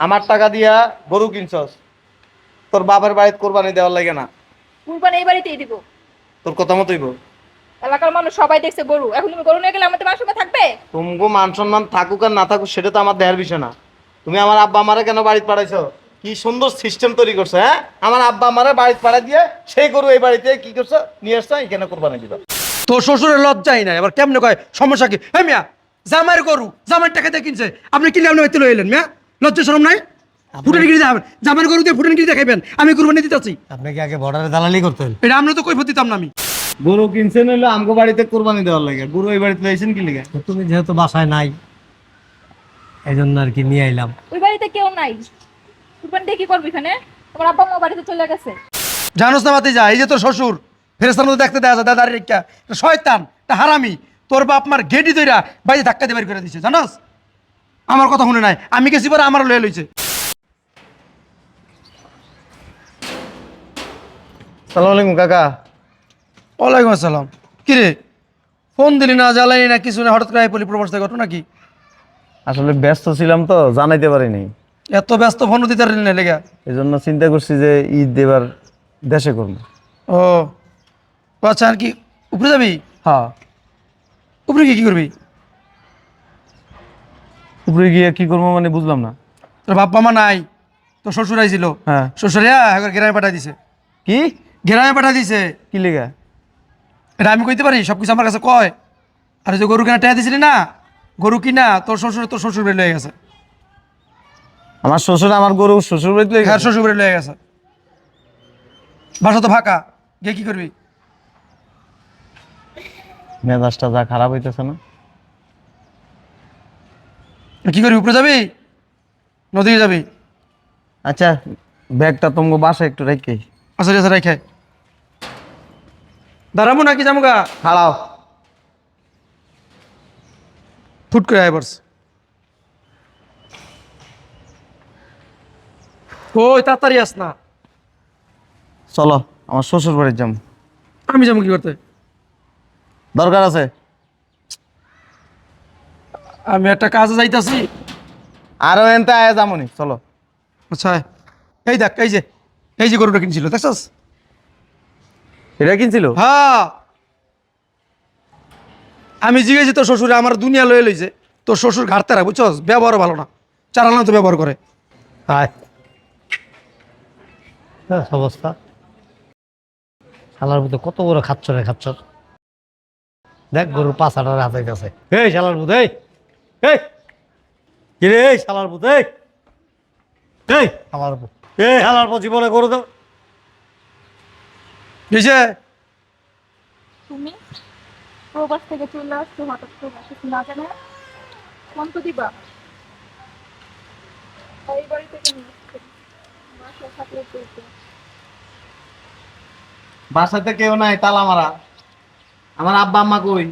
আমার টাকা দিয়া গরু কিনছস তোর বাবার বাড়িতে কোরবানি দেওয়ার লাগে না। কুরবানি এই বাড়িতেই দিব। তোর কথা মতোই বল। এলাকার মানুষ সবাই দেখছে গরু। এখন তুমি গরু নিয়ে গেলে আমাদের মান সম্মান থাকবে? তুমগো মান সম্মান থাকুক আর না থাকুক সেটা তো আমার দেহের বিষয় না। তুমি আমার আব্বা আমারে কেন বাড়িতে পাঠাইছো? কি সুন্দর সিস্টেম তৈরি করছ হ্যাঁ? আমার আব্বা আমারে বাড়িতে পাঠাই দিয়ে সেই গরু এই বাড়িতে কি করছ নিয়ে আসছো এখানে কোরবানি দিবা? তোর শ্বশুরের লজ্জাই নাই আবার কেমনে কয় সমস্যা কি? হ্যাঁ মিয়া জামাইয়ের গরু জামাইয়ের টাকা দিয়ে কিনছে আপনি কিনলে আপনি লইলেন মিয়া? লজ্জা শরম নাই? ফুটানি গিরি দেখাবেন। জামাইয়ের গরু দিয়ে ফুটানি গিরি দেখাইবেন। আমি কুরবানি দিতেছি আপনি কি আগে বর্ডারে দালালি করতেন এটা আমরা তো কৈফত দিতাম না আমি। গরু কিনছেন হইল আমগো বাড়িতে কোরবানি দেওয়ার লাগে। গরু এই বাড়িতে লাইছেন কি লিগে? তো তুমি যেহেতু বাসায় নাই এই জন্য আর কি নিয়ে আইলাম। ওই বাড়িতে কেউ নাই। কুরবানি দিয়ে কি করবি এখানে? তোমার আব্বা মা বাড়িতে চলে গেছে। জানোস না মাতি যা এই যে তোর শ্বশুর ফেরেস্তার মধ্যে দেখতে দেওয়া যায় দাদার রেখা এটা শয়তান এটা হারামি। তোর বাপ মার গেটি দইরা বাইরে ধাক্কা দিয়ে বের করে দিছে জানোস? আমার কথা শুনে নাই। আমি গেছি পরে আমার লয়ে লইছে। সালাম আলাইকুম কাকা। ওয়ালাইকুম আসসালাম। কি রে ফোন দিলি না জ্বালানি না কিছু না হঠাৎ করে পলি প্রবাস থেকে ঘটনা কি? আসলে ব্যস্ত ছিলাম তো জানাইতে পারিনি। এত ব্যস্ত ফোন দিতে পারলি না লেগা। এই জন্য চিন্তা করছি যে ঈদ দেবার দেশে করব। ও ও আচ্ছা আর কি উপরে যাবি? হ্যাঁ। উপরে কি কি করবি? উপরে গিয়ে কি করব মানে বুঝলাম না। তোর বাপ মা নাই তোর শ্বশুর আইছিল। হ্যাঁ। শ্বশুরিয়া একবার গ্রামে পাঠাই দিছে। কি? গ্রামে পাঠাই দিছে। কি লেগা? এটা আমি কইতে পারি সব কিছু আমার কাছে কয়। আর যে গরু কিনা টেয়া দিছিলি না গরু কিনা তোর শ্বশুর তোর শ্বশুর বাড়ি লয়ে গেছে। আমার শ্বশুর আমার গরু শ্বশুর বাড়িতে লেগে হ্যাঁ শ্বশুর বাড়ি লয়ে গেছে। বাসা তো ফাঁকা গিয়ে কি করবি? মেজাজটা যা খারাপ হইতেছে না। কি করবি উপরে যাবি? নদীকে যাবি? আচ্ছা ব্যাগটা তোমাকে বাসায় একটু রেখে। আচ্ছা আচ্ছা রেখে দাঁড়াবো নাকি যাব গা? খাড়াও ফুট করে আয় পড়ছে ওই তাড়াতাড়ি আস না। চলো আমার শ্বশুর বাড়ির যাম আমি যাব কি করতে? দরকার আছে? আমি একটা কাজে যাইতাছি। আরও এনতে আয়া যামনি চলো। আচ্ছা এই দেখ এই যে এই যে গরুটা কিনছিল দেখছস? এটা কিনছিল? হ্যাঁ। আমি জিজ্ঞেছি তোর শ্বশুরে আমার দুনিয়া লয়ে লইছে তোর শ্বশুর ঘাটতে রাখ বুঝছস? ব্যবহারও ভালো না চারানো তো ব্যবহার করে। আয়। হ্যাঁ, অবস্থা। শালার মধ্যে কত বড় খাচ্ছর রে খাচ্ছর দেখ গরুর পাঁচাটার হাতে কাছে এই শালার বুধ এই। এই কি রে এই শালার বুধ এই এই এই শালার জীবনে গরু দাও বুঝছে তুমি প্রবাস থেকে চলে আসছো হঠাৎ করে না ফোন তো দিবা। এই বাড়ি থেকে। বাসাতে কেউ নাই তালা মারা। আমার আব্বা আম্মা কই?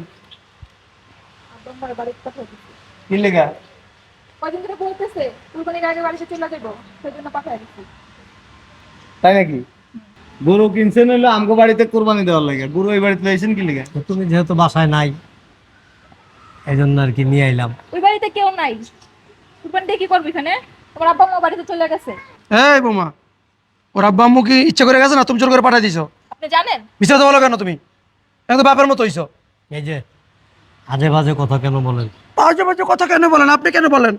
আব্বা আমার বাড়িতে দিচ্ছি কি লেগা কদিন ধরে বলতেছে কুরবানির আগে বাড়িতে চলে যাব সেই জন্য পাঠিয়ে তাই নাকি? গরু কিনছেন হইল আমগো বাড়িতে কোরবানি দেওয়ার লাগে। গরু এই বাড়িতে কি লেগা? তুমি যেহেতু বাসায় নাই এই জন্য আর কি নিয়ে আইলাম। ওই বাড়িতে কেউ নাই। কুরবানি দিয়ে কি করবি এখানে? তোমার আব্বা মা বাড়িতে চলে গেছে। এই বোমা ওর আব্বা আম্মু কি ইচ্ছা করে গেছে না তুমি জোর করে পাঠাই দিছো? আপনি জানেন? মিশাতে বলো কেন তুমি? এখন তো বাপের মতো হইছো। এই যে আজে বাজে কথা কেন বলেন? বাজে বাজে কথা কেন বলেন? আপনি কেন বলেন?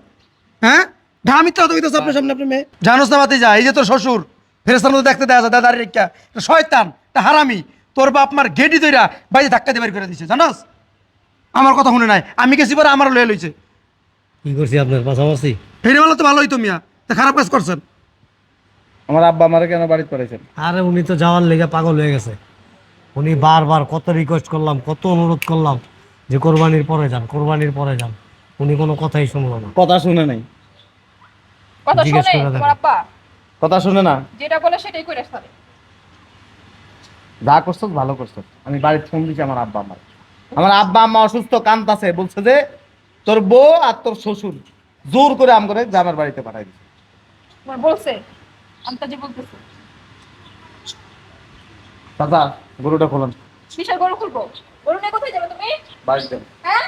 হ্যাঁ? ঢামিতে হতো হইতেছে আপনার সামনে আপনি মেয়ে। জানোস না মাতি যা এই যে তোর শ্বশুর ফেরেস্তার মধ্যে দেখতে যায় দাদার রেখা শয়তান এটা হারামি। তোর বাপ মার গেটি দইরা বাইরে ধাক্কা দিয়ে বের করে দিছে জানোস? আমার কথা শুনে নাই। আমি গেছি পরে আমার লয়ে লইছে। কি করছি আপনার পাশাপাশি? হেরে বলো তো ভালোই তো মিয়া। তা খারাপ কাজ করছেন? আমার আব্বা আমারে কেন বাড়িতে পাঠাইছেন? আরে উনি তো যাওয়ার লেগে পাগল হয়ে গেছে। উনি বারবার কত রিকোয়েস্ট করলাম কত অনুরোধ করলাম। যে কোরবানির পরে যান কোরবানির পরে যান। উনি কোনো কথাই শুনলো না। কথা শুনে নাই। কথা জিজ্ঞেস শুনে করে দেখো। তোমার আব্বা? কথা শুনে না? যেটা বলে সেটাই করে আসতে যা করছ ভালো করছ। আমি বাড়িতে ফোন দিছি আমার আব্বা আমার আমার আব্বা আম্মা অসুস্থ কান্তাছে বলছে যে তোর বউ আর তোর শ্বশুর জোর করে আম করে জামার বাড়িতে পাঠাই দিছে। তোমার বলছে? আমি তো যে বলতেছি। দাদা গরুটা খোলন। বিশাল গরু খুলবো? গরু নিয়ে কোথায় যাবে তুমি? বাড়িতে হ্যাঁ?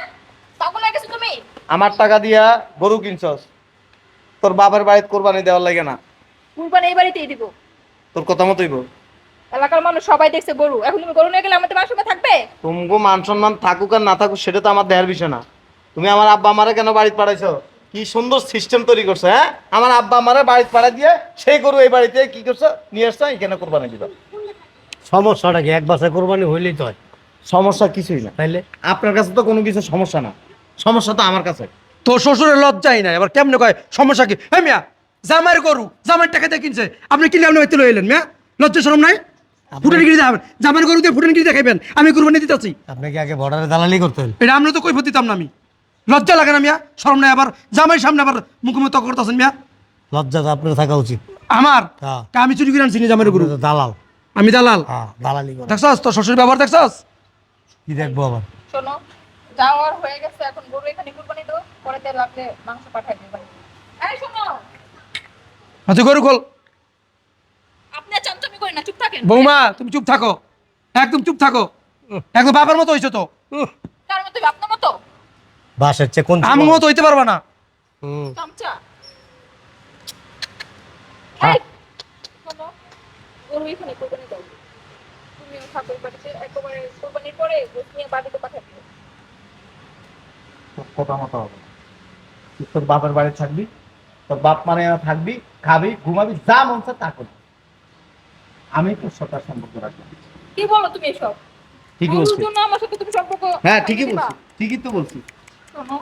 পাগল হয়ে গেছো তুমি? আমার টাকা দিয়া গরু কিনছস। তোর বাবার বাড়িতে কোরবানি দেওয়ার লাগে না। কুরবানি এই বাড়িতেই দিব। তোর কথা মতোইব এলাকার মানুষ সবাই দেখছে গরু। এখন তুমি গরু নিয়ে গেলে আমাদের মান সম্মান থাকবে? তুমগো মান সম্মান থাকুক আর না থাকুক সেটা তো আমার দেহের বিষয় না। তুমি আমার আব্বা আমারে কেন বাড়িতে পাঠাইছো? কি সুন্দর সিস্টেম তৈরি করছ হ্যাঁ? আমার আব্বা আমারে বাড়িতে পাঠাই দিয়ে সেই গরু এই বাড়িতে কি করছ? নিয়ে আসছো এখানে কোরবানি দিবা। সমস্যাটা কি? এক বাসায় কোরবানি হইলেই তো হয়। সমস্যা কিছুই না। তাইলে? আপনার কাছে তো কোনো কিছু সমস্যা না। সমস্যা তো আমার কাছে। তোর শ্বশুরের লজ্জাই নাই। এবার কেমনে কয় সমস্যা কি? হ্যাঁ মিয়া জামাইয়ের গরু জামাইয়ের টাকা দিয়ে কিনছে। আপনি কিনলে আপনি হইতে লইলেন মিয়া? লজ্জা শরম নাই? ফুটানগিরি দেখাবেন। জামাইয়ের গরু দিয়ে ফুটানগিরি দেখাবেন আমি কুরবানি দিতেছি আপনি কি আগে বর্ডারে দালালি করতেন এটা আমরা তো কই দিতাম না আমি। লজ্জা লাগে না মিয়া? শরম নাই আবার। জামাইয়ের সামনে আবার মুখোমুখি তক করতেছেন মিয়া? লজ্জা তো আপনার থাকা উচিত। আমার? হ্যাঁ। আমি চুরি করে আনছি জামাইয়ের গরু। দালাল। আমি দালাল। হ্যাঁ দালালি করে দেখছস? তোর শ্বশুর ব্যবহার দেখছস? কি দেখব আবার? শোনো যাওয়ার হয়ে গেছে এখন গরু এখানে কুরবানি দাও পরে তেল লাগলে মাংস পাঠাই দেবে। এই শোনো! আচ্ছা গরু খোল। আপনি আর চামচামি করেন না চুপ থাকেন। বৌমা তুমি চুপ থাকো। একদম চুপ থাকো। একদম বাবার মতো হইছো তো। কার মতো আপনার মতো? বাসের চেয়ে কোন আমার মতো হইতে পারবা না। হুম। চামচা। হ্যাঁ। এই, শোনো গরু এখানে কুরবানি দাও। তুমিও ঠাকুর বাড়িতে একেবারে কুরবানির পরে নিয়ে বাড়িতে তোর কথা মতো হবে। তোর বাপের বাড়ি থাকবি তোর বাপ মানে থাকবি খাবি ঘুমাবি যা মন চায় তা করবি। আমি তোর সাথে সম্পর্ক রাখব। কি বলো তুমি এসব? ঠিকই গরুর বলছি জন্য আমার সাথে তুমি সম্পর্ক হ্যাঁ ঠিকই? বলছি ঠিকই তো বলছি শোনো।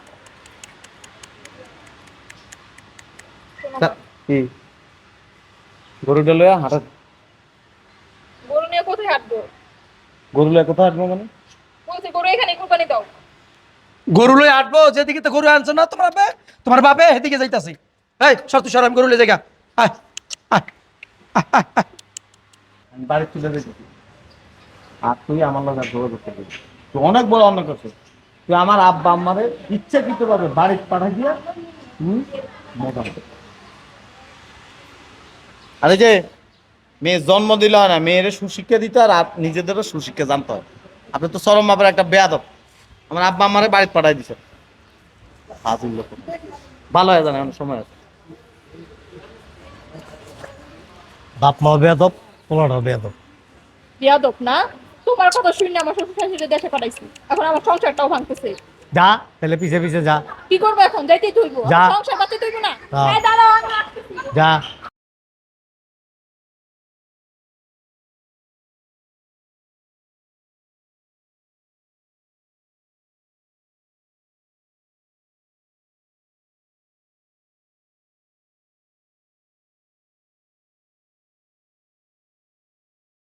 কি? গরুটা লইয়া হাঁটা। কোথায় হাঁটবো? গরু লইয়া কোথায় হাঁটবো মানে? বলছে গরু এখানে কুরবানি দাও। গরু লই আটবো যেদিকে তো গরু আনছো না তোমার বাপে? তোমার বাপে সেদিকে যাইতাছি। এই সর তুই সর আমি গরু লই জায়গা আয় আয় আমি বাড়ি আর তুই আমার লোক যোগাযোগ করবি তুই অনেক বড় অন্য করছিস তুই আমার আব্বা আম্মারে ইচ্ছাকৃত ভাবে বাড়িতে পাঠাই দিয়া মোটামুটি আরে যে মেয়ে জন্ম দিলে হয় না মেয়ের সুশিক্ষা দিতে আর নিজেদেরও সুশিক্ষা জানতে হয়। আপনি তো চরম বাবার একটা বেয়াদব। আমার আব্বা আমারে বাড়িতে পাঠাই দিছে। লোক। ভালো হয়ে জানে এখন সময় আছে। বাপ মা বেয়াদব বেয়াদব। বিয়াদব না? তোমার কথা শুনে আমার শ্বশুর শাশুড়ি দেশে পাঠাইছি। এখন আমার সংসারটাও ভাঙতেছে। যা তাহলে পিছে পিছে যা। কি করব এখন? যাইতেই তুইব যা। সংসার তুইব না? হ্যাঁ। দাঁড়াও যা।